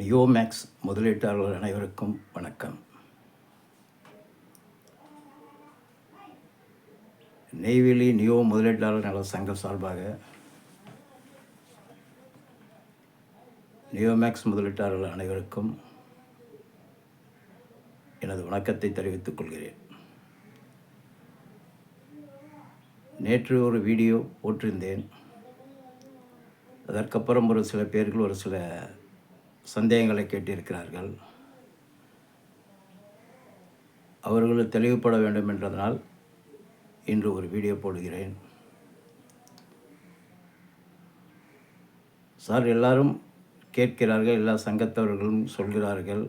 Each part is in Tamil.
நியோமேக்ஸ் முதலீட்டாளர்கள் அனைவருக்கும் வணக்கம். நெய்வேலி நியோ முதலீட்டாளர் நல சங்கம் சார்பாக நியோமேக்ஸ் முதலீட்டாளர்கள் அனைவருக்கும் எனது வணக்கத்தை தெரிவித்துக் கொள்கிறேன். நேற்று ஒரு வீடியோ போட்டிருந்தேன். அதற்கப்புறம் ஒரு சில பேர்கள் ஒரு சில சந்தேகங்களை கேட்டிருக்கிறார்கள். அவர்கள் தெளிவுபட வேண்டும் என்றதனால் இன்று ஒரு வீடியோ போடுகிறேன். சார் எல்லாரும் கேட்கிறார்கள் எல்லா சங்கத்தவர்களும் சொல்கிறார்கள்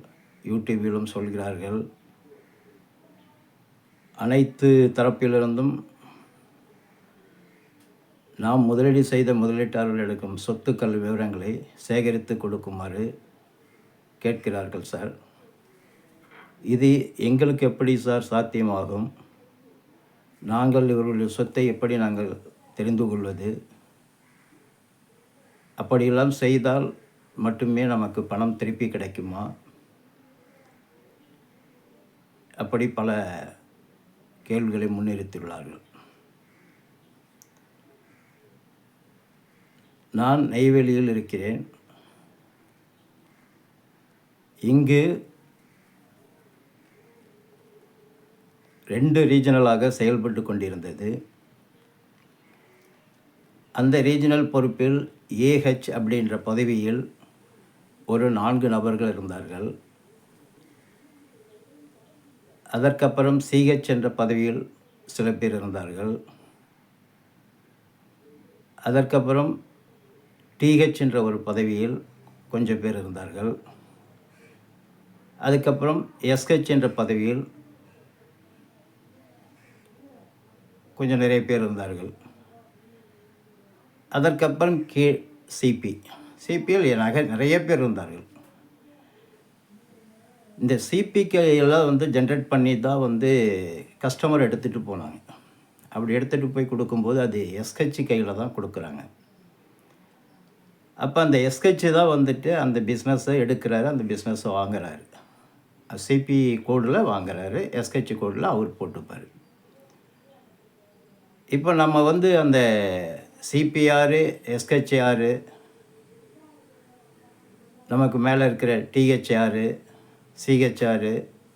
யூடியூபிலும் சொல்கிறார்கள். அனைத்து தரப்பிலிருந்தும் நாம் முதலீடு செய்த முதலீட்டாளர்கள் எடுக்கும் சொத்துக்கள் விவரங்களை சேகரித்து கொடுக்குமாறு கேட்கிறார்கள் சார். இது எங்களுக்கு எப்படி சார் சாத்தியமாகும்? நாங்கள் இவர்களுடைய சொத்தை எப்படி நாங்கள் தெரிந்து கொள்வது? அப்படியெல்லாம் செய்தால் மட்டுமே நமக்கு பணம் திருப்பி கிடைக்குமா? அப்படி பல கேள்விகளை முன்னிறுத்தியுள்ளார்கள். நான் நெய்வேலியில் இருக்கிறேன். இங்கு ரெண்டு ரீஜனலாக செயல்பட்டு கொண்டிருந்தது. அந்த ரீஜனல் பொறுப்பில் ஏஹெச் அப்படின்ற பதவியில் ஒரு நான்கு நபர்கள் இருந்தார்கள். அதற்கப்புறம் சிஹெச் என்ற பதவியில் சில பேர் இருந்தார்கள். அதற்கப்புறம் டிஹெச் என்ற ஒரு பதவியில் கொஞ்சம் பேர் இருந்தார்கள். அதுக்கப்புறம் எஸ்ஹெச் என்ற பதவியில் கொஞ்சம் நிறைய பேர் இருந்தார்கள். அதற்கப்புறம் கே சிபி சிபியில் நகை நிறைய பேர் இருந்தார்கள். இந்த சிபிக்கெல்லாம் வந்து ஜென்ரேட் பண்ணி தான் வந்து கஸ்டமர் எடுத்துகிட்டு போனாங்க. அப்படி எடுத்துகிட்டு போய் கொடுக்கும்போது அது எஸ்ஹெச் கையில் தான் கொடுக்குறாங்க. அப்போ அந்த எஸ்ஹெச் தான் வந்துட்டு அந்த பிஸ்னஸை எடுக்கிறாரு அந்த பிஸ்னஸை வாங்குறாரு. சிபி கோடில் வாங்குறாரு எஸ்ஹெச் கோடில் அவர் போட்டுப்பார். இப்போ நம்ம வந்து அந்த சிபிஆர் எஸ்ஹெச்ஆர் நமக்கு மேலே இருக்கிற டிஹெச்ஆர் சிஹெச்ஆர்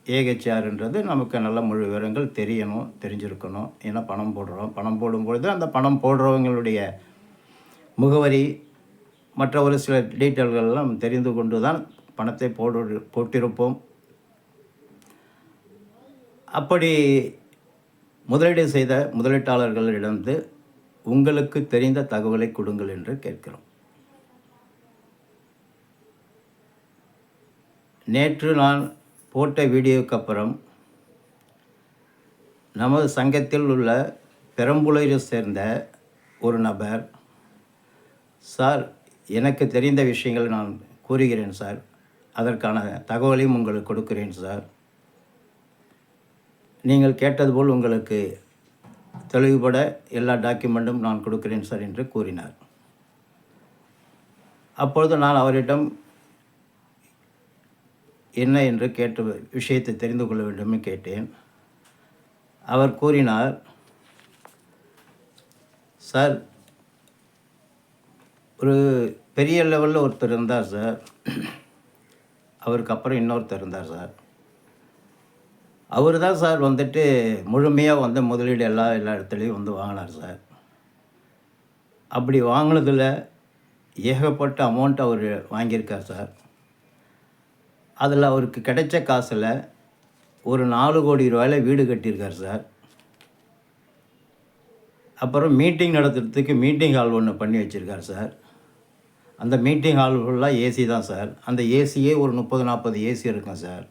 ஏஹெச்ஆர்ன்றது நமக்கு நல்ல முழு விவரங்கள் தெரியணும் தெரிஞ்சிருக்கணும். ஏன்னா பணம் போடுறோம். பணம் போடும்பொழுது அந்த பணம் போடுறவங்களுடைய முகவரி மற்ற ஒரு சில டீட்டெயில்கள்லாம் தெரிந்து கொண்டு தான் பணத்தை போடு போட்டிருப்போம். அப்படி முதலீடு செய்த முதலீட்டாளர்களிடமிருந்து உங்களுக்கு தெரிந்த தகவலை கொடுங்கள் என்று கேட்கிறோம். நேற்று நான் போட்ட வீடியோவுக்கு அப்புறம் நமது சங்கத்தில் உள்ள பெரம்புலையை சேர்ந்த ஒரு நபர் சார் எனக்கு தெரிந்த விஷயங்கள் நான் கூறுகிறேன் சார் அதற்கான தகவலையும் உங்களுக்கு கொடுக்கிறேன் சார் நீங்கள் கேட்டது போல் உங்களுக்கு தெளிவுபட எல்லா டாக்குமெண்ட்டும் நான் கொடுக்கிறேன் சார் என்று கூறினார். அப்பொழுது நான் அவரிடம் என்ன என்று கேட்டு விஷயத்தை தெரிந்து கொள்ள வேண்டும் கேட்டேன். அவர் கூறினார் சார் ஒரு பெரிய லெவலில் ஒருத்தர் இருந்தார் சார். அவருக்கு அப்புறம் இன்னொருத்தர் இருந்தார் சார். அவர் தான் சார் வந்துட்டு முழுமையாக வந்து முதலீடு எல்லா எல்லா இடத்துலையும் வந்து வாங்கினார் சார். அப்படி வாங்கினதில் ஏகப்பட்ட அமௌண்ட் அவர் வாங்கியிருக்கார் சார். அதில் அவருக்கு கிடைச்ச காசில் ஒரு நாலு கோடி ரூபாயில் வீடு கட்டியிருக்கார் சார். அப்புறம் மீட்டிங் நடத்துறதுக்கு மீட்டிங் ஹால் ஒன்று பண்ணி வச்சுருக்கார் சார். அந்த மீட்டிங் ஹால் ஃபுல்லாக ஏசி தான் சார் அந்த ஏசியே ஒரு முப்பது நாற்பது ஏசி இருக்கும் சார்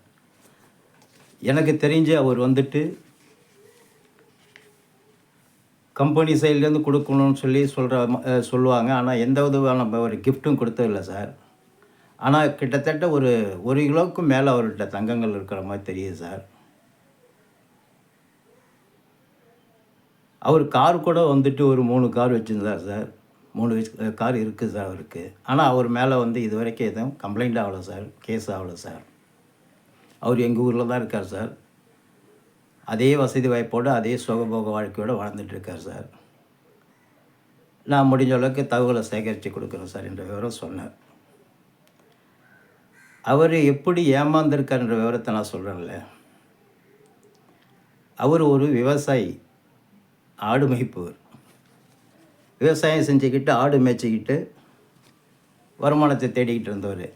எனக்கு தெரிஞ்சு அவர் வந்துட்டு கம்பெனி சைட்லேருந்து கொடுக்கணும்னு சொல்லி சொல்கிற சொல்லுவாங்க. ஆனால் எந்த விதமான ஒரு கிஃப்ட்டும் கொடுத்ததில்ல சார் ஆனால் கிட்டத்தட்ட ஒரு ஒரு கிலோவுக்கும் மேலே அவர்கிட்ட தங்கங்கள் இருக்கிற மாதிரி தெரியுது சார் அவர் கார் கூட வந்துட்டு ஒரு மூணு கார் வச்சுருந்தார் சார் மூணு வயசு கார் இருக்குது சார் அவருக்கு. ஆனால் அவர் மேலே வந்து இது வரைக்கும் எதுவும் கம்ப்ளைண்ட் ஆகலை சார். கேஸ் ஆகலை சார். அவர் எங்கள் ஊரில் தான் இருக்கார் சார். அதே வசதி வாய்ப்போடு அதே சுகபோக வாழ்க்கையோடு வாழ்ந்துட்டுருக்கார் சார். நான் முடிஞ்ச அளவுக்கு தகவலை சேகரித்து கொடுக்குறேன் சார் என்ற விவரம் சொன்னார். அவர் எப்படி ஏமாந்திருக்காருன்ற விவரத்தை நான் சொல்கிறேன்ல அவர் ஒரு விவசாயி ஆடு மேய்ப்பவர். விவசாயம் செஞ்சுக்கிட்டு ஆடு மேய்ச்சிக்கிட்டு வருமானத்தை தேடிக்கிட்டு இருந்தவர்.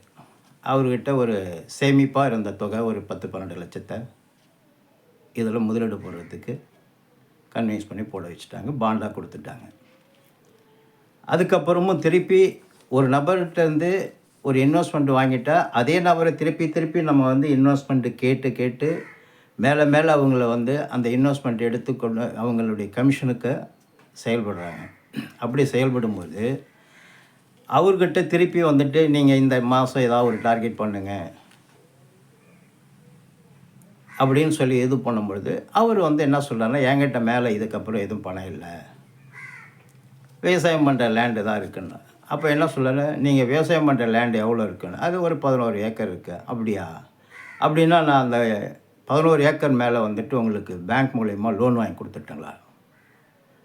அவர்கிட்ட ஒரு சேமிப்பாக இருந்த தொகை ஒரு பத்து பன்னெண்டு லட்சத்தை இதில் முதலீடு போடுறதுக்கு கன்வின்ஸ் பண்ணி போட வச்சுட்டாங்க பாண்டாக கொடுத்துட்டாங்க. அதுக்கப்புறமும் திருப்பி ஒரு நபர்கிட்டருந்து ஒரு இன்வெஸ்ட்மெண்ட் வாங்கிட்டால் அதே நபரை திருப்பி திருப்பி நம்ம வந்து இன்வெஸ்ட்மெண்ட்டு கேட்டு கேட்டு மேலே மேலே அவங்கள வந்து அந்த இன்வெஸ்ட்மெண்ட் எடுத்துக்கொண்டு அவங்களுடைய கமிஷனுக்கு செயல்படுறாங்க. அப்படி செயல்படும்போது அவர்கிட்ட திருப்பி வந்துட்டு நீங்கள் இந்த மாதம் ஏதாவது ஒரு டார்கெட் பண்ணுங்கள் அப்படின்னு சொல்லி இது பண்ணும்பொழுது அவர் வந்து என்ன சொல்கிறாருன்னா என்கிட்ட மேலே இதுக்கப்புறம் எதுவும் பணம் இல்லை. விவசாயம் பண்ணுற லேண்டு தான் இருக்குன்னு. அப்போ என்ன சொல்கிறாரு நீங்கள் விவசாயம் பண்ணுற லேண்டு எவ்வளோ இருக்குன்னு? அது ஒரு பதினோரு ஏக்கர் இருக்குது அப்படியா? அப்படின்னா நான் அந்த பதினோரு ஏக்கர் மேலே வந்துட்டு உங்களுக்கு பேங்க் மூலயமா லோன் வாங்கி கொடுத்துட்டேங்களா?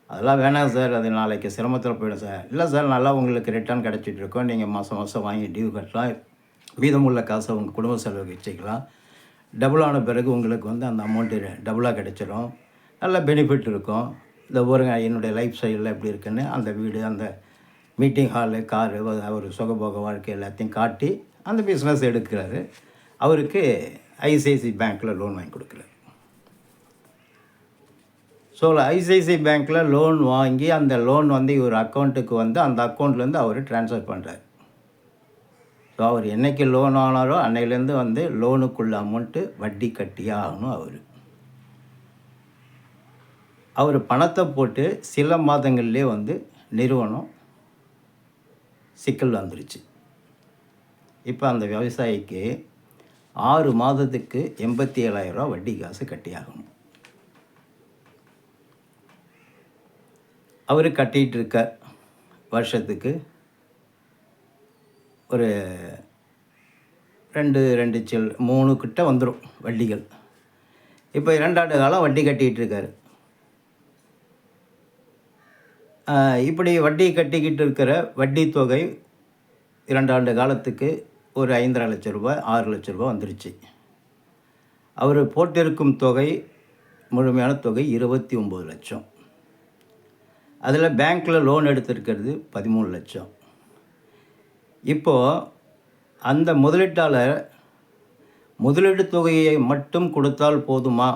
அதெல்லாம் வேணாம் சார். அது நாளைக்கு சிரமத்தில் போயிடும் சார். இல்லை சார் நல்லா உங்களுக்கு ரிட்டர்ன் கிடச்சிட்ருக்கோம் நீங்கள் மாதம் மாதம் வாங்கி டியூ கட்டலாம். மீதமுள்ள காசை உங்கள் குடும்ப செலவுக்கு வச்சுக்கலாம். டபுள் ஆன பிறகு உங்களுக்கு வந்து அந்த அமௌண்ட்டு டபுளாக கிடைச்சிரும். நல்ல பெனிஃபிட் இருக்கும். இந்த ஊருங்க என்னுடைய லைஃப் ஸ்டைலில் எப்படி இருக்குன்னு அந்த வீடு அந்த மீட்டிங் ஹாலு காரு அவர் சுகபோக வாழ்க்கை எல்லாத்தையும் காட்டி அந்த பிஸ்னஸ் எடுக்கிறாரு. அவருக்கு ஐசிஐசி பேங்க்கில் லோன் வாங்கி கொடுக்குறாரு. ஸோ ஐசிஐசிஐ பேங்க்கில் லோன் வாங்கி அந்த லோன் வந்து இவர் அக்கௌண்ட்டுக்கு வந்து அந்த அக்கௌண்ட்லேருந்து அவர் ட்ரான்ஸ்ஃபர் பண்ணுறார் ஸோ அவர் என்னைக்கு லோன் ஆனாரோ அன்னையிலேருந்து வந்து லோனுக்குள்ள அமௌண்ட்டு வட்டி கட்டியே ஆகணும் அவர். அவர் பணத்தை போட்டு சில மாதங்கள்லேயே வந்து நிறுவனம் சிக்கல் வந்துருச்சு. இப்போ அந்த விவசாயிக்கு ஆறு மாதத்துக்கு எண்பத்தி ஏழாயிரரூவா வட்டி காசு கட்டியாகணும் அவர் கட்டிகிட்டு இருக்கார் வருஷத்துக்கு ஒரு ரெண்டு ரெண்டு சில் மூணு கிட்ட வந்துடும் வட்டிகள். இப்போ இரண்டாண்டு காலம் வட்டி கட்டிகிட்டு இருக்கார் இப்படி வட்டி கட்டிக்கிட்டு இருக்கிற வட்டி தொகை இரண்டாண்டு காலத்துக்கு ஒரு ஐந்தரை லட்ச ரூபாய் ஆறு லட்ச ரூபாய் வந்துருச்சு. அவர் போட்டிருக்கும் தொகை முழுமையான தொகை இருபத்தி ஒம்பது லட்சம். அதில் பேங்க்கில் லோன் எடுத்திருக்கிறது பதிமூணு லட்சம். இப்போது அந்த முதலீட்டாளர் முதலீடு தொகையை மட்டும் கொடுத்தால் போதுமா?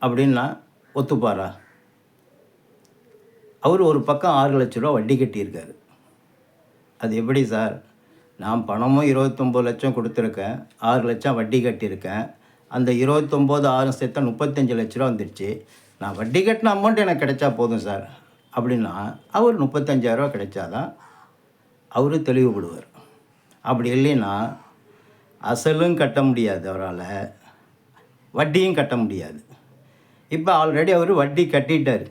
அப்படின்னா ஒத்துப்பாரா? அவர் ஒரு பக்கம் ஆறு லட்ச ரூபா வட்டி கட்டியிருக்காரு. அது எப்படி சார்? நான் பணமும் இருபத்தொம்போது லட்சம் கொடுத்துருக்கேன். ஆறு லட்சம் வட்டி கட்டியிருக்கேன். அந்த இருபத்தொம்போது ஆறு சேர்த்தா முப்பத்தஞ்சு லட்ச ரூபா வந்துடுச்சு நான் வட்டி கட்டின அமௌண்ட் எனக்கு கிடைச்சா போதும் சார் அப்படின்னா அவர் முப்பத்தஞ்சாயிரரூவா கிடைச்சாதான் அவர் தெளிவுபடுவார் அப்படி இல்லைன்னா அசலும் கட்ட முடியாது அவரால். வட்டியும் கட்ட முடியாது. இப்போ ஆல்ரெடி அவர் வட்டி கட்டிட்டார்.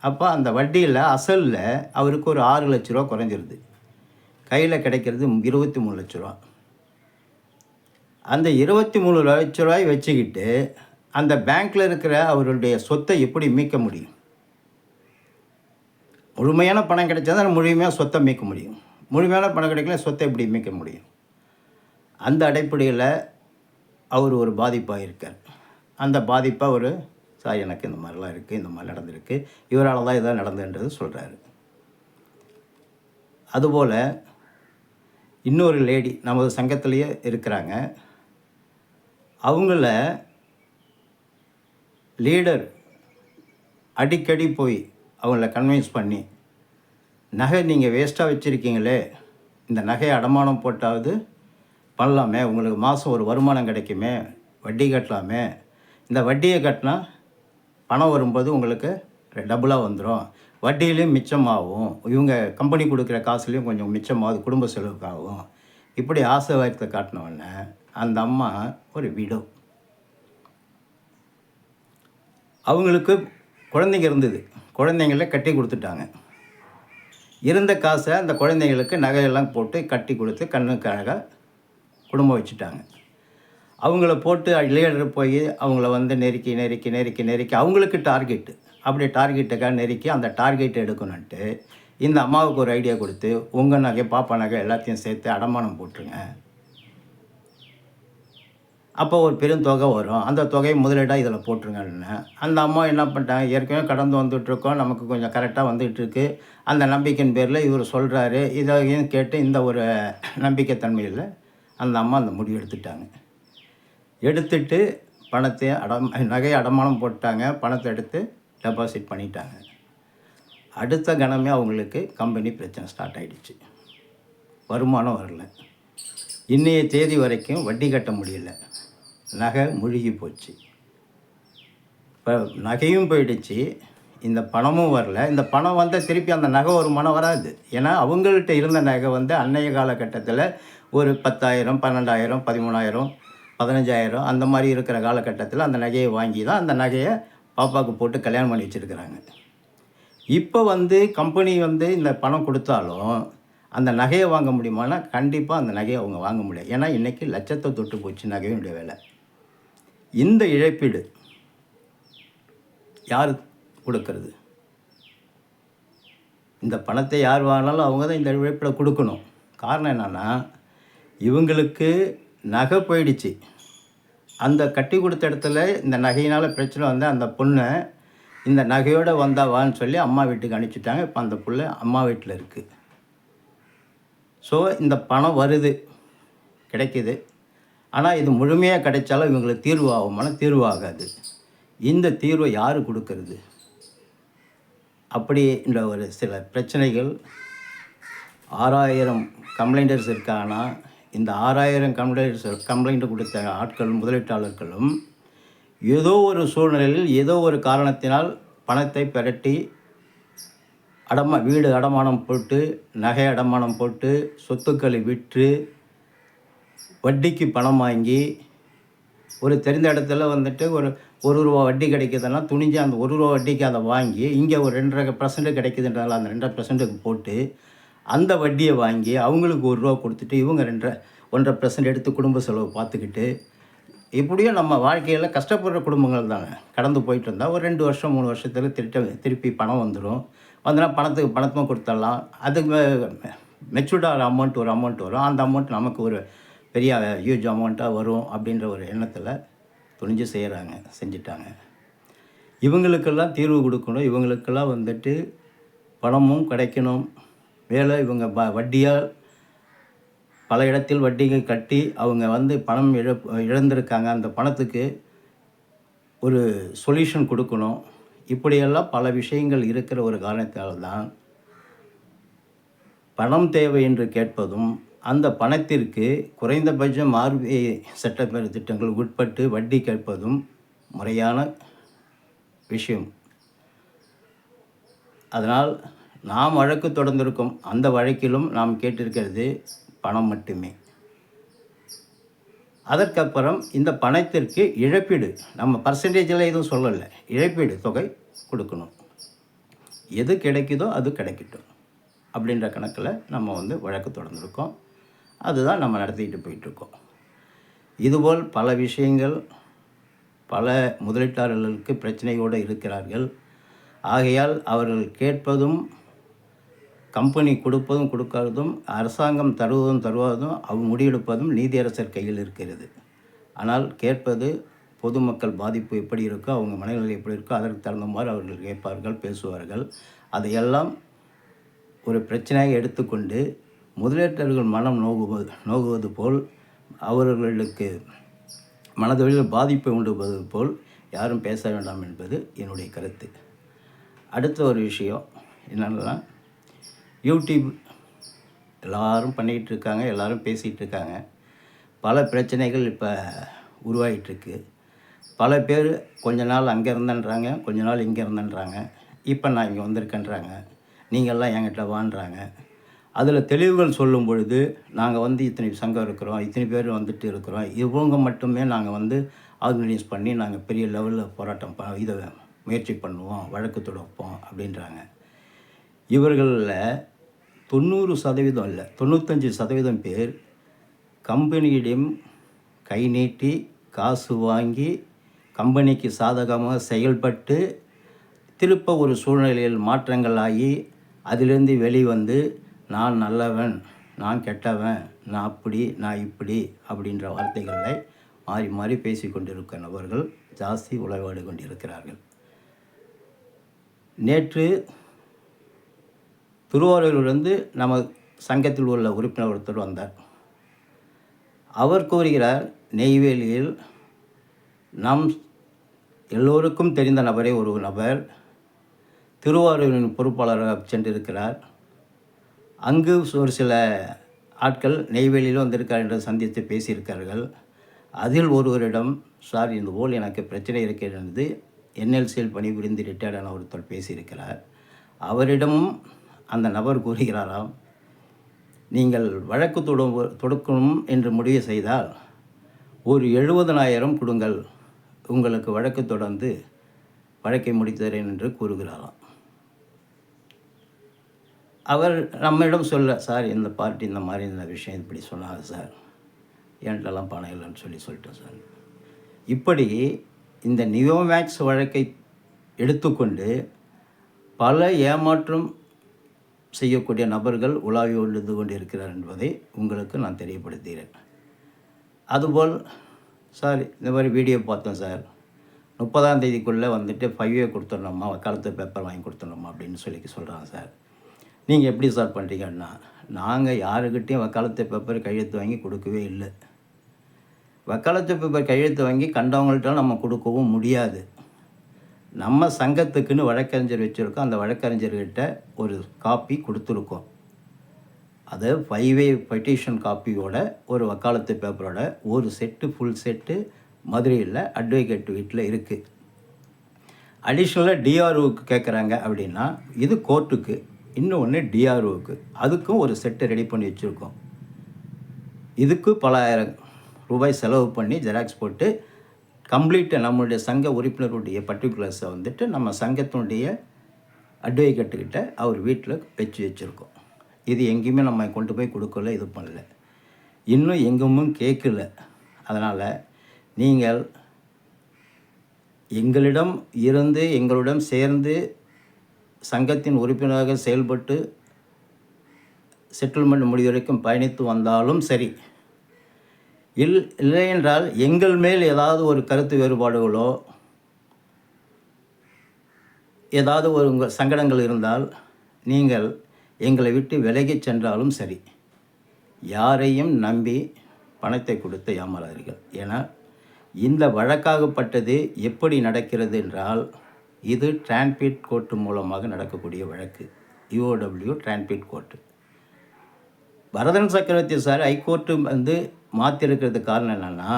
அப்போ அந்த வட்டியில் அசலில் அவருக்கு ஒரு ஆறு லட்ச ரூபா குறைஞ்சிருது. கையில் கிடைக்கிறது இருபத்தி மூணு லட்ச ரூபா. அந்த இருபத்தி மூணு லட்ச ரூபாய் வச்சுக்கிட்டு அந்த பேங்க்கில் இருக்கிற அவருடைய சொத்தை எப்படி மீட்க முடியும்? முழுமையான பணம் கிடைச்சா தான் முழுமையாக சொத்தை மீட்க முடியும். முழுமையான பணம் கிடைக்கல சொத்தை எப்படி மீட்க முடியும்? அந்த அடிப்படையில் அவர் ஒரு பாதிப்பாக இருக்கார் அந்த பாதிப்பாக ஒரு சார் எனக்கு இந்த மாதிரிலாம் இருக்குது இந்த மாதிரி நடந்திருக்கு. இவரால் தான் இதான் நடந்ததுன்றது சொல்கிறாரு அதுபோல் இன்னொரு லேடி நமது சங்கத்திலேயே இருக்கிறாங்க. அவங்கள லீடர் அடிக்கடி போய் அவங்கள கன்வின்ஸ் பண்ணி நகை நீங்கள் வேஸ்ட்டாக வச்சுருக்கீங்களே இந்த நகையை அடமானம் போட்டாவது பண்ணலாமே உங்களுக்கு மாதம் ஒரு வருமானம் கிடைக்குமே வட்டி கட்டலாமே. இந்த வட்டியை கட்டினா பணம் வரும்போது உங்களுக்கு டபுளாக வந்துடும் வட்டியிலையும் மிச்சமாகும். இவங்க கம்பெனி கொடுக்குற காசுலேயும் கொஞ்சம் மிச்சமாகும் குடும்ப செலவுக்காகும். இப்படி ஆசை வாய்ப்பை காட்டினோடனே அந்த அம்மா ஒரு விடோ அவங்களுக்கு குழந்தைங்க இருந்தது. குழந்தைங்கள கட்டி கொடுத்துட்டாங்க. இருந்த காசை அந்த குழந்தைங்களுக்கு நகையெல்லாம் போட்டு கட்டி கொடுத்து கண்ணுக்காக குடும்பம் வச்சுட்டாங்க. அவங்கள போட்டு இளையர் போய் அவங்கள வந்து நெருக்கி நெருக்கி நெருக்கி நெருக்கி அவங்களுக்கு டார்கெட்டு. அப்படி டார்கெட்டுக்காக நெருக்கி அந்த டார்கெட்டை எடுக்கணுன்ட்டு இந்த அம்மாவுக்கு ஒரு ஐடியா கொடுத்து உங்கள் நகை பாப்பா நகை எல்லாத்தையும் சேர்த்து அடமானம் போட்டுருங்க. அப்போ ஒரு பெரும் தொகை வரும். அந்த தொகையை முதலீடாக இதில் போட்டுருங்கன்னு. அந்த அம்மா என்ன பண்ணிட்டாங்க? ஏற்கனவே கடந்து வந்துட்டுருக்கோம். நமக்கு கொஞ்சம் கரெக்டாக வந்துகிட்ருக்கு. அந்த நம்பிக்கையின் பேரில் இவர் சொல்கிறாரு இதையும் கேட்டு இந்த ஒரு நம்பிக்கைத்தன்மையில் அந்த அம்மா அந்த முடிவு எடுத்துட்டாங்க. எடுத்துட்டு பணத்தை அடம் நகையை அடமானம் போட்டாங்க. பணத்தை எடுத்து டெபாசிட் பண்ணிட்டாங்க. அடுத்த கணமே அவங்களுக்கு கம்பெனி பிரச்சனை ஸ்டார்ட் ஆகிடுச்சு வருமானம் வரல. இன்றைய தேதி வரைக்கும் வட்டி கட்ட முடியல. நகை முழுகி போச்சு. இப்போ நகையும் போயிடுச்சு. இந்த பணமும் வரல. இந்த பணம் வந்தால் திருப்பி அந்த நகை ஒரு மனம் வராது. ஏன்னா அவங்கள்ட்ட இருந்த நகை வந்து அன்னைய காலகட்டத்தில் ஒரு பத்தாயிரம் பன்னெண்டாயிரம் பதிமூணாயிரம் பதினஞ்சாயிரம் அந்த மாதிரி இருக்கிற காலகட்டத்தில் அந்த நகையை வாங்கி தான் அந்த நகையை பாப்பாவுக்கு போட்டு கல்யாணம் பண்ணி வச்சுருக்குறாங்க. இப்போ வந்து கம்பெனி வந்து இந்த பணம் கொடுத்தாலும் அந்த நகையை வாங்க முடியுமானா கண்டிப்பாக அந்த நகையை அவங்க வாங்க முடியாது. ஏன்னா இன்றைக்கி லட்சத்தை தொட்டு போச்சு நகையினுடைய விலை. இந்த இழப்பீடு யார் கொடுக்கறது? இந்த பணத்தை யார் வாங்கினாலும் அவங்க தான் இந்த இழப்பீடை கொடுக்கணும். காரணம் என்னென்னா இவங்களுக்கு நகை போயிடுச்சு. அந்த கட்டி கொடுத்த இடத்துல இந்த நகையினால் பிரச்சனை வந்து அந்த பொண்ணை இந்த நகையோடு வந்தா வான்னு சொல்லி அம்மா வீட்டுக்கு அனுப்பிச்சிட்டாங்க. இப்போ அந்த புள்ள அம்மா வீட்டில் இருக்குது ஸோ இந்த பணம் வருது கிடைக்கிது. ஆனால் இது முழுமையாக கிடைச்சாலும் இவங்களுக்கு தீர்வு ஆகுமான தீர்வாகாது இந்த தீர்வை யார் கொடுக்கறது? அப்படின்ற ஒரு சில பிரச்சனைகள் ஆறாயிரம் கம்ப்ளைண்டர்ஸ் இருக்கானா இந்த ஆறாயிரம் கம்ப்ளைண்டர்ஸ் கம்ப்ளைண்ட் கொடுத்த ஆட்கள் முதலீட்டாளர்களும் ஏதோ ஒரு சூழ்நிலையில் ஏதோ ஒரு காரணத்தினால் பணத்தை பிரட்டி அடமா வீடு அடமானம் போட்டு நகை அடமானம் போட்டு சொத்துக்களை விற்று வட்டிக்கு பணம் வாங்கி ஒரு தெரிந்த இடத்துல வந்துட்டு ஒரு ஒரு ரூபா வட்டி கிடைக்குதுன்னா துணிஞ்சு அந்த ஒரு ரூபா வட்டிக்கு அதை வாங்கி இங்கே ஒரு ரெண்டரை பர்சன்ட் கிடைக்குதுன்றால அந்த ரெண்டரை பர்சன்ட்டுக்கு போட்டு அந்த வட்டியை வாங்கி அவங்களுக்கு ஒரு ரூபா கொடுத்துட்டு இவங்க ரெண்டரை ஒன்றரை பர்சன்ட் எடுத்து குடும்ப செலவு பார்த்துக்கிட்டு இப்படியும் நம்ம வாழ்க்கையில் கஷ்டப்படுற குடும்பங்கள் தாங்க. கடந்து போயிட்டு இருந்தால் ஒரு ரெண்டு வருஷம் மூணு வருஷத்தில் திருட்ட திருப்பி பணம் வந்துடும் வந்துன்னா பணத்துக்கு பணத்தும் கொடுத்துடலாம். அதுக்கு மெச்சூர்டாக அமௌண்ட் ஒரு அமௌண்ட் வரும். அந்த அமௌண்ட் நமக்கு ஒரு பெரிய ஹியூஜ் அமௌண்ட்டாக வரும் அப்படின்ற ஒரு எண்ணத்தில் துணிஞ்சு செய்கிறாங்க செஞ்சிட்டாங்க. இவங்களுக்கெல்லாம் தீர்வு கொடுக்கணும். இவங்களுக்கெல்லாம் வந்துட்டு பணமும் கிடைக்கணும். வேலை இவங்க ப வட்டியால் பல இடத்தில் வட்டிகள் கட்டி அவங்க வந்து பணம் இழ இழந்திருக்காங்க. அந்த பணத்துக்கு ஒரு சொல்யூஷன் கொடுக்கணும். இப்படியெல்லாம் பல விஷயங்கள் இருக்கிற ஒரு காரணத்தால் தான் பணம் தேவை என்று கேட்பதும் அந்த பணத்திற்கு குறைந்தபட்சம் ஆர்பிஐ சட்டப்பேரவை திட்டங்கள் உட்பட்டு வட்டி கேட்பதும் முறையான விஷயம். அதனால் நாம் வழக்கு தொடர்ந்திருக்கும் அந்த வழக்கிலும் நாம் கேட்டிருக்கிறது பணம் மட்டுமே. அதற்கப்புறம் இந்த பணத்திற்கு இழப்பீடு நம்ம பர்சன்டேஜில் எதுவும் சொல்லலை இழப்பீடு தொகை கொடுக்கணும். எது கிடைக்குதோ அது கிடைக்கட்டும் அப்படின்ற கணக்கில் நம்ம வந்து வழக்கு தொடர்ந்துருக்கோம். அதுதான் நம்ம நடத்திக்கிட்டு போயிட்டுருக்கோம். இதுபோல் பல விஷயங்கள் பல முதலீட்டாளர்களுக்கு பிரச்சனையோடு இருக்கிறார்கள். ஆகையால் அவர்கள் கேட்பதும் கம்பெனி கொடுப்பதும் கொடுக்காததும் அரசாங்கம் தருவதும் தருவதும் அவ் முடிவெடுப்பதும் நீதியரசர் கையில் இருக்கிறது. ஆனால் கேட்பது பொதுமக்கள் பாதிப்பு எப்படி இருக்கோ அவங்க மனநிலை எப்படி இருக்கோ அதற்கு தகுந்த மாதிரி அவர்கள் கேட்பார்கள் பேசுவார்கள். அதையெல்லாம் ஒரு பிரச்சனையாக எடுத்துக்கொண்டு முதலீட்டர்கள் மனம் நோகுவது நோகுவது போல் அவர்களுக்கு மனதொழில் பாதிப்பை உண்டுவது போல் யாரும் பேச வேண்டாம் என்பது என்னுடைய கருத்து. அடுத்த ஒரு விஷயம் என்னென்னா யூடியூப் எல்லாரும் பண்ணிக்கிட்டு இருக்காங்க எல்லோரும் பேசிகிட்டு இருக்காங்க. பல பிரச்சனைகள் இப்போ உருவாகிட்டுருக்கு பல பேர் கொஞ்ச நாள் அங்கே இருந்தேன்றாங்க கொஞ்ச நாள் இங்கே இருந்தேன்றாங்க. இப்போ நான் இங்கே வந்திருக்கேன்றாங்க. நீங்கள்லாம் என்கிட்ட வான்றாங்க. அதில் தெளிவுகள் சொல்லும் பொழுது நாங்கள் வந்து இத்தனை சங்கம் இருக்கிறோம் இத்தனை பேர் வந்துட்டு இருக்கிறோம் இவங்க மட்டுமே நாங்கள் வந்து ஆர்கனைஸ் பண்ணி நாங்கள் பெரிய லெவலில் போராட்டம் ப இதை முயற்சி பண்ணுவோம் வழக்கு தொடுப்போம் அப்படின்றாங்க. இவர்களில் தொண்ணூறு சதவீதம் இல்லை தொண்ணூத்தஞ்சு சதவீதம் பேர் கம்பெனியிடம் கை நீட்டி காசு வாங்கி கம்பெனிக்கு சாதகமாக செயல்பட்டு திருப்ப ஒரு சூழ்நிலையில் மாற்றங்கள் ஆகி அதிலிருந்து வெளிவந்து நான் நல்லவன் நான் கெட்டவன் நான் அப்படி நான் இப்படி அப்படின்ற வார்த்தைகளை மாறி மாறி பேசி கொண்டிருக்க நபர்கள் ஜாஸ்தி உளவாடு கொண்டிருக்கிறார்கள். நேற்று திருவாரூரிலிருந்து நம்ம சங்கத்தில் உள்ள உறுப்பினர் ஒருத்தர் வந்தார். அவர் கூறுகிறார் நெய்வேலியில் நம் எல்லோருக்கும் தெரிந்த நபரே ஒரு நபர் திருவாரூரின் பொறுப்பாளராக சென்றிருக்கிறார். அங்கு ஒரு சில ஆட்கள் நெய்வேலியில் வந்திருக்கார் என்று சந்தித்து பேசியிருக்கார்கள் அதில் ஒருவரிடம் சார் இந்த போல் எனக்கு பிரச்சனை இருக்கிறது என்எல்சியில் பணிபுரிந்து ரிட்டையர்டான ஒருத்தர் பேசியிருக்கிறார். அவரிடமும் அந்த நபர் கூறுகிறாராம் நீங்கள் வழக்கு தொடு தொடுக்கணும் என்று முடிவு செய்தால் ஒரு எழுபதனாயிரம் கொடுங்கள். உங்களுக்கு வழக்கு தொடர்ந்து வழக்கை முடித்தரேன் என்று கூறுகிறாராம். அவர் நம்மிடம் சொல்ல சார் இந்த பார்ட்டி இந்த மாதிரி இந்த விஷயம் இப்படி சொன்னாங்க சார். என்கிட்டலாம் பணம் இல்லைன்னு சொல்லி சொல்லிட்டேன் சார். இப்படி இந்த நியோமேக்ஸ் வழக்கை எடுத்துக்கொண்டு பல ஏமாற்றம் செய்யக்கூடிய நபர்கள் உலாவி உள்ளது கொண்டு இருக்கிறார் என்பதை உங்களுக்கு நான் தெரியப்படுத்துகிறேன். அதுபோல் சார் இந்த மாதிரி வீடியோ பார்த்தோம் சார். முப்பதாம் தேதிக்குள்ளே வந்துட்டு ஃபைவே கொடுத்துடணுமா? வக்காலத்து பேப்பர் வாங்கி கொடுத்துடணுமா? அப்படின்னு சொல்லி சொல்கிறாங்க சார். நீங்கள் எப்படி சார் பண்ணுறீங்கன்னா நாங்கள் யாருக்கிட்டேயும் வக்காலத்து பேப்பர் கையெழுத்து வாங்கி கொடுக்கவே இல்லை. வக்காலத்து பேப்பர் கையெழுத்து வாங்கி கண்டவங்கள்ட்ட நம்ம கொடுக்கவும் முடியாது. நம்ம சங்கத்துக்குன்னு வழக்கறிஞர் வச்சுருக்கோம். அந்த வழக்கறிஞர்கிட்ட ஒரு காப்பி கொடுத்துருக்கோம். அது ஃபைவ் வே பெட்டிஷன் காப்பியோட ஒரு வக்காலத்து பேப்பரோட ஒரு செட்டு ஃபுல் செட்டு மதுரையில் அட்வொகேட் வீட்டில் இருக்குது அடிஷ்னலாக டிஆர்ஓக்கு கேட்குறாங்க அப்படின்னா இது கோர்ட்டுக்கு இன்னொன்று டிஆர்ஓக்கு அதுக்கும் ஒரு செட்டை ரெடி பண்ணி வச்சுருக்கோம். இதுக்கு பலாயிரம் ரூபாய் செலவு பண்ணி ஜெராக்ஸ் போட்டு கம்ப்ளீட்டாக நம்மளுடைய சங்க உறுப்பினருடைய பர்டிகுலர்ஸை வந்துட்டு நம்ம சங்கத்தினுடைய அட்வொகேட்டுக்கிட்ட அவர் வீட்டில் வச்சு வச்சுருக்கோம். இது எங்கேயுமே நம்ம கொண்டு போய் கொடுக்கல இது பண்ணல. இன்னும் எங்கேயும் கேட்கல. அதனால் நீங்கள் எங்களிடம் இருந்து எங்களுடன் சேர்ந்து சங்கத்தின் உறுப்பினராக செயல்பட்டு செட்டில்மெண்ட் முடிவு வரைக்கும் பயணித்து வந்தாலும் சரி. இல் இல்லையென்றால் எங்கள் மேல் ஏதாவது ஒரு கருத்து வேறுபாடுகளோ ஏதாவது ஒரு உங்கள் சங்கடங்கள் இருந்தால் நீங்கள் எங்களை விட்டு விலகிச் சென்றாலும் சரி. யாரையும் நம்பி பணத்தை கொடுத்து ஏமாறாதீர்கள். ஏன்னா இந்த வழக்காகப்பட்டது எப்படி நடக்கிறது என்றால் இது டிரான்பிட் கோர்ட்டு மூலமாக நடக்கக்கூடிய வழக்கு. யூஓடபிள்யூ டிரான்பிட் கோர்ட்டு பரதன் சக்கரவர்த்தி சார் ஹைகோர்ட்டு வந்து மாற்றிருக்கிறதுக்கு காரணம் என்னென்னா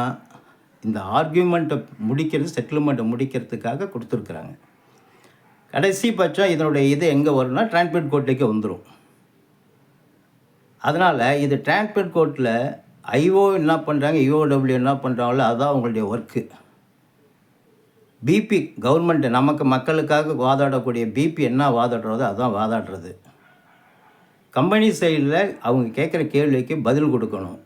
இந்த ஆர்கியூமெண்ட்டை முடிக்கிறது செட்டில்மெண்ட்டை முடிக்கிறதுக்காக கொடுத்துருக்குறாங்க. கடைசி பட்சம் இதனுடைய இது எங்கே வரும்னா டிரான்ஸ்போர்ட் கோர்ட்டுக்கே வந்துடும் அதனால் இது டிரான்ஸ்போர்ட் கோர்ட்டில் ஐஓ என்ன பண்ணுறாங்க யூஓடபிள்யூ என்ன பண்ணுறாங்களோ அதுதான் அவங்களுடைய ஒர்க்கு பிபி கவர்மெண்ட்டு நமக்கு மக்களுக்காக வாதாடக்கூடிய பிபி என்ன வாதாடுறதோ அதுதான் வாதாடுறது. கம்பெனி சைடில் அவங்க கேட்குற கேள்விக்கு பதில் கொடுக்கணும்.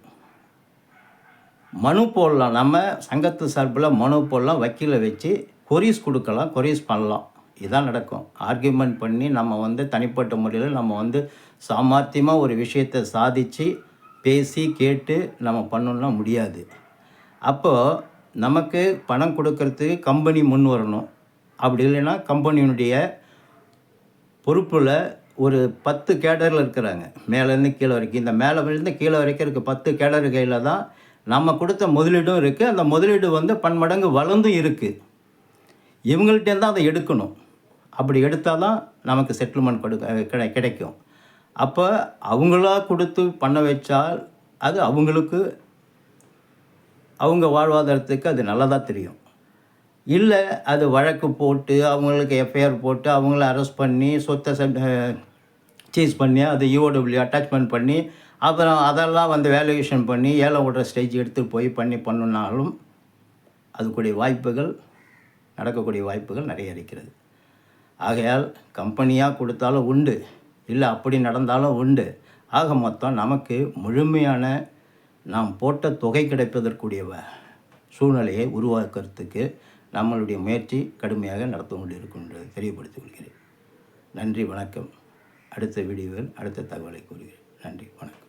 மனு போடலாம். நம்ம சங்கத்து சார்பில் மனு போடலாம். வக்கீலை வச்சு கொரிஸ் கொடுக்கலாம். கொரிஸ் பண்ணலாம். இதான் நடக்கும். ஆர்கியூமெண்ட் பண்ணி நம்ம வந்து தனிப்பட்ட முறையில் நம்ம வந்து சாமர்த்தியமாக ஒரு விஷயத்தை சாதித்து பேசி கேட்டு நம்ம பண்ணணும்னா முடியாது. அப்போது நமக்கு பணம் கொடுக்கறதுக்கு கம்பெனி முன் வரணும். அப்படி இல்லைன்னா கம்பெனியினுடைய பொறுப்பில் ஒரு பத்து கேடரில் இருக்கிறாங்க. மேலேருந்து கீழே வரைக்கும். இந்த மேலேருந்து கீழே வரைக்கும் இருக்க பத்து கேடர் கையில் தான் நம்ம கொடுத்த முதலீடும் இருக்குது அந்த முதலீடு வந்து பன்மடங்கு வளர்ந்தும் இருக்குது இவங்கள்ட்டேருந்து தான் அதை எடுக்கணும். அப்படி எடுத்தால் தான் நமக்கு செட்டில்மெண்ட் கொடுக்க கிடை கிடைக்கும். அப்போ அவங்களா கொடுத்து பண்ண வச்சால் அது அவங்களுக்கு அவங்க வாழ்வாதாரத்துக்கு அது நல்லதாக தெரியும். இல்லை அது வழக்கு போட்டு அவங்களுக்கு எஃப்ஐஆர் போட்டு அவங்கள அரெஸ்ட் பண்ணி சொத்தை சீஸ் பண்ணி அதை யூஓடபிள்யூ அட்டாச்மெண்ட் பண்ணி அப்புறம் அதெல்லாம் வந்து வேல்யூவேஷன் பண்ணி ஏழை விடுற ஸ்டேஜ் எடுத்துகிட்டு போய் பண்ணி பண்ணுனாலும் அதுக்குடைய வாய்ப்புகள் நடக்கக்கூடிய வாய்ப்புகள் நிறைய இருக்கிறது. ஆகையால் கம்பெனியாக கொடுத்தாலும் உண்டு. இல்லை அப்படி நடந்தாலும் உண்டு. ஆக மொத்தம் நமக்கு முழுமையான நாம் போட்ட தொகை கிடைப்பதற்குரிய வ- சூழ்நிலையை உருவாக்குறதுக்கு நம்மளுடைய முயற்சி கடுமையாக நடத்த கொண்டிருக்கின்றது. தெரியப்படுத்திக் கொள்கிறேன். நன்றி வணக்கம். அடுத்த வீடியோவில் அடுத்த தகவலை கூறுகிறேன். நன்றி வணக்கம்.